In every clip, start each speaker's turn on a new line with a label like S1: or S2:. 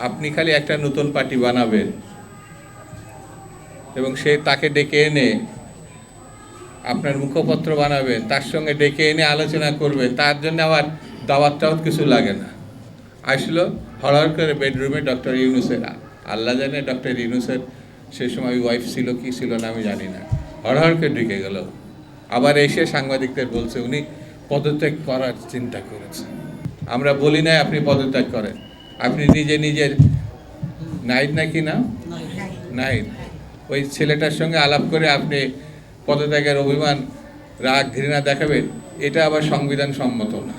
S1: আপনি খালি একটা নতুন পার্টি বানাবেন। এবং সে তাকে ডেকে এনে আপনার মুখপত্র বানাবেন তার সঙ্গে ডেকে এনে আলোচনা করবে, তার জন্য আবার দাওয়াত টাওয়াত কিছু লাগে না। আসলো হড়হড় করে বেডরুমে ডক্টর ইউনুসের আল্লাহ জানে ডক্টর ইউনুসের সে সময় ওয়াইফ ছিল কি ছিল না আমি জানি না। হড়হড় করে ঢুকে গেল। আবার এসে সাংবাদিকদের বলছে, উনি পদত্যাগ করার চিন্তা করেছেন। আমরা বলি নাই আপনি পদত্যাগ করেন। আপনি নিজে নিজের নাইট নাকি না? নাইট। ওই ছেলেটার সঙ্গে আলাপ করে আপনি পদত্যাগের অভিমান, রাগ, ঘৃণা দেখাবেন, এটা আবার সংবিধান সম্মত না।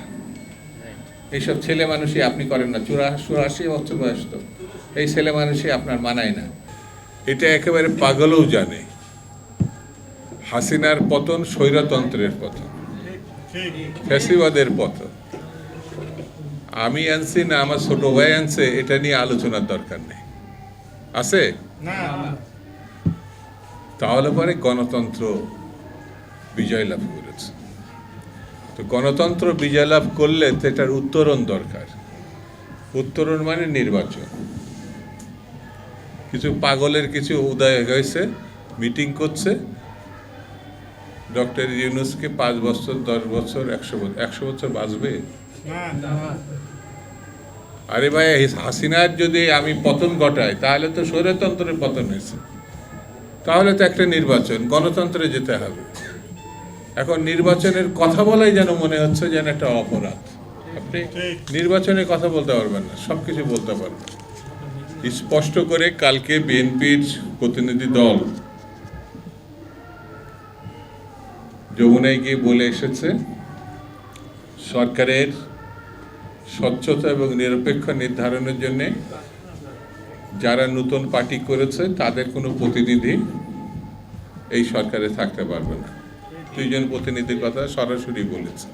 S1: এইসব ছেলে মানুষই আপনি করেন না। চুরা চুরাশি বছর বয়স তো। এই ছেলে মানুষই আপনার মানায় না। এটা একেবারে পাগলও জানে। হাসিনার পতন স্বৈরতন্ত্রের পতন। ফ্যাসিবাদের পতন। আমি আনছি না আমার ছোট ভাই আনছে এটা নিয়ে আলোচনার দরকার নেই। আছে? তাহলে পরে গণতন্ত্র বিজয় লাভ করেছে। তো গণতন্ত্র বিজয় লাভ করলে তো এটার উত্তরণ দরকার। উত্তরণ মানে নির্বাচন। কিছু পাগলের কিছু উদয় হয়েছে মিটিং করছে। ডক্টর ইউনুসকে পাঁচ বছর দশ বছর একশো বছর একশো বছর বাঁচবে? আরে ভাই, হাসিনার যদি আমি পতন ঘটাই, তাহলে তো স্বৈরতন্ত্রের পতন হয়েছে। তাহলে তো একটা নির্বাচন, গণতন্ত্রে যেতে হবে। এখন নির্বাচনের কথা বলাই যেন মনে হচ্ছে যেন একটা অপরাধ। আপনি নির্বাচনে কথা বলতে পারবেন না সব কিছু বলতে পারবেন। স্পষ্ট করে কালকে বিএনপির প্রতিনিধি দল যমুনায় গিয়ে বলে এসেছে, সরকারের স্বচ্ছতা এবং নিরপেক্ষ নির্ধারণের জন্যে যারা নতুন পার্টি করেছে, তাদের কোনো প্রতিনিধি এই সরকারে থাকতে পারবে না। দুইজন প্রতিনিধির কথা সরাসরি বলেছে।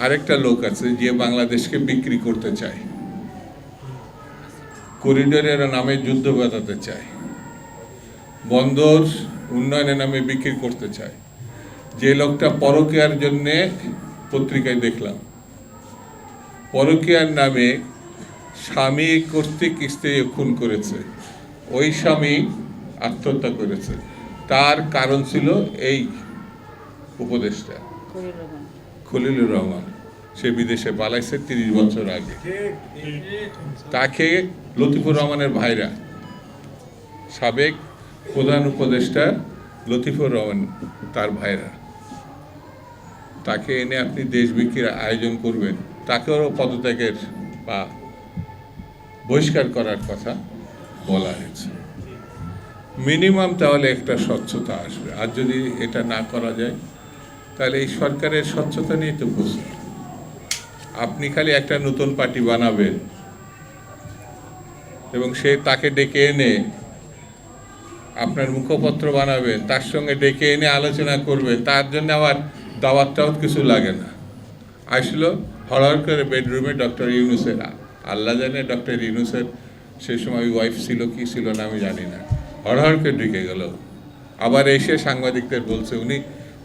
S1: আরেকটা লোক আছে যে বাংলাদেশকে বিক্রি করতে চায়। করিডোরের নামে যুদ্ধ বাঁধাতে চায়। বন্দর উন্নয়নের নামে বিক্রি করতে চায়। যে লোকটা পরকীয়ার জন্যে পত্রিকায় দেখলাম। পরকীয়ার নামে স্বামী কর্তৃক স্ত্রী খুন করেছে। ওই স্বামী আত্মহত্যা করেছে। তার কারণ ছিল এই উপদেশটা। খলিলুর রহমান। সে বিদেশে পালাইছে তিরিশ বছর আগে। তাকে লতিফুর রহমানের ভাইরা সাবেক প্রধান উপদেষ্টা লতিফুর রহমান তার ভাইরা। তাকে এনে আপনি দেশ বিক্রির আয়োজন করবেন। তাকেও পদত্যাগের বা বহিষ্কার করার কথা বলা হয়েছে। মিনিমাম তাহলে একটা স্বচ্ছতা আসবে। আর যদি এটা না করা যায়, তাহলে এই সরকারের স্বচ্ছতা নিয়ে তো প্রশ্ন। আপনি খালি একটা নতুন পার্টি বানাবেন এবং সে তাকে ডেকে এনে আপনার মুখপত্র বানাবেন, তার সঙ্গে ডেকে এনে আলোচনা করবেন, তার জন্য আবার দাওয়াত কিছু লাগে না। আসলো হড়হড় করে বেডরুমে ডক্টর ইউনুসের আল্লাহ জানে ডক্টর ইউনুসের সে সময় ওয়াইফ ছিল কি ছিল না আমি জানি না। হড়হড় করে ঢুকে গেল। আবার এসে সাংবাদিকদের বলছে, উনি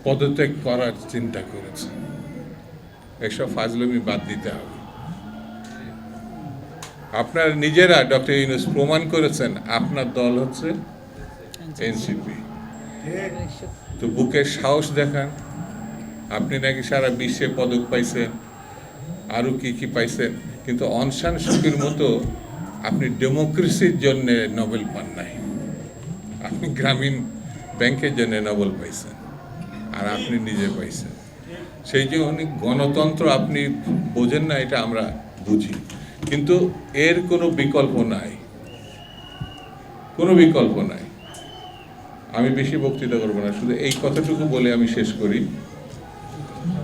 S1: পদত্যাগ করার চিন্তা করেছেন এসব ফাজলমি বাদ দিতে হবে। আপনার নিজেরা ডক্টর ইউনুস প্রমাণ করেছেন, আপনার দল হচ্ছে এনসিপি তো বুকের সাহস দেখান। আপনি নাকি সারা বিশ্বে পদক পাইছেন? আরও কি কি পাইছেন? কিন্তু অনশান সুখীর মতো আপনি ডেমোক্রেসির জন্য নোবেল পান নাই। আপনি গ্রামীণ ব্যাংকের জন্য নোবেল পাইছেন আর আপনি নিজে পাইছেন। সেই যে অনেক গণতন্ত্র আপনি বোঝেন না, এটা আমরা বুঝি। কিন্তু এর কোনো বিকল্প নাই। কোনো বিকল্প নাই। আমি বেশি বক্তৃতা করব না, শুধু এই কথাটুকু বলে আমি শেষ করি।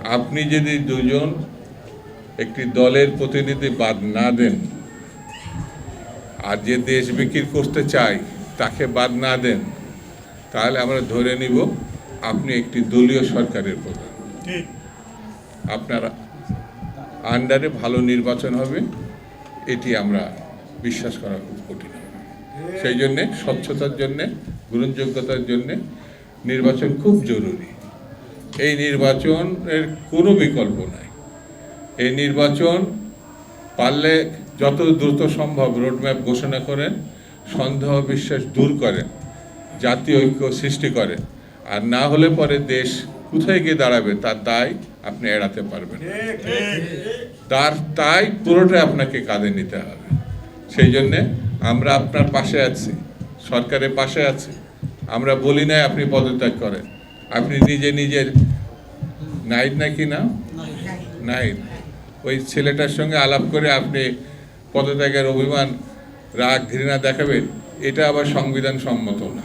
S1: আপনি যদি দুজন একটি দলের প্রতিনিধি বাদ না দেন আর যে দেশ বিক্রি করতে চায় তাকে বাদ না দেন তাহলে আমরা ধরে নিব আপনি একটি দলীয় সরকারের প্রধান। আপনার আন্ডারে ভালো নির্বাচন হবে এটি আমরা বিশ্বাস করা খুব কঠিন হবে। সেই জন্যে স্বচ্ছতার জন্যে গ্রহণযোগ্যতার জন্যে নির্বাচন খুব জরুরি। এই নির্বাচনের কোনো বিকল্প নাই। এই নির্বাচন পারলে যত দ্রুত সম্ভব রোডম্যাপ ঘোষণা করেন সন্দেহ বিশ্বাস দূর করেন জাতীয় ঐক্য সৃষ্টি করে আর না হলে পরে দেশ কোথায় গিয়ে দাঁড়াবে তার দায় আপনি এড়াতে পারবেন তার তাই পুরোটাই আপনাকে কাঁধে নিতে হবে। সেই জন্যে আমরা আপনার পাশে আছি সরকারের পাশে আছি। আমরা বলি নাই আপনি পদত্যাগ করেন। আপনি নিজে নিজের নাইট নাকি না নাইট। ওই ছেলেটার সঙ্গে আলাপ করে আপনি পদত্যাগের অভিমান রাগ ঘৃণা দেখাবেন, এটা আবার সংবিধান সম্মত না।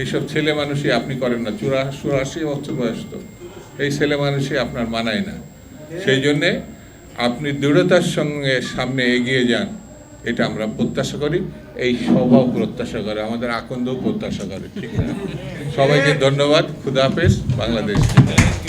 S1: এইসব ছেলে মানুষই আপনি করেন না চুরা চুরাশি বছর বয়স তো। এই ছেলে মানুষই আপনার মানায় না। সেই জন্যে আপনি দৃঢ়তার সঙ্গে সামনে এগিয়ে যান, এটা আমরা প্রত্যাশা করি। এই সভাও প্রত্যাশা করে, আমাদের আকন্দও প্রত্যাশা করে, ঠিক না? সবাইকে ধন্যবাদ খুদাহাফেজ বাংলাদেশ।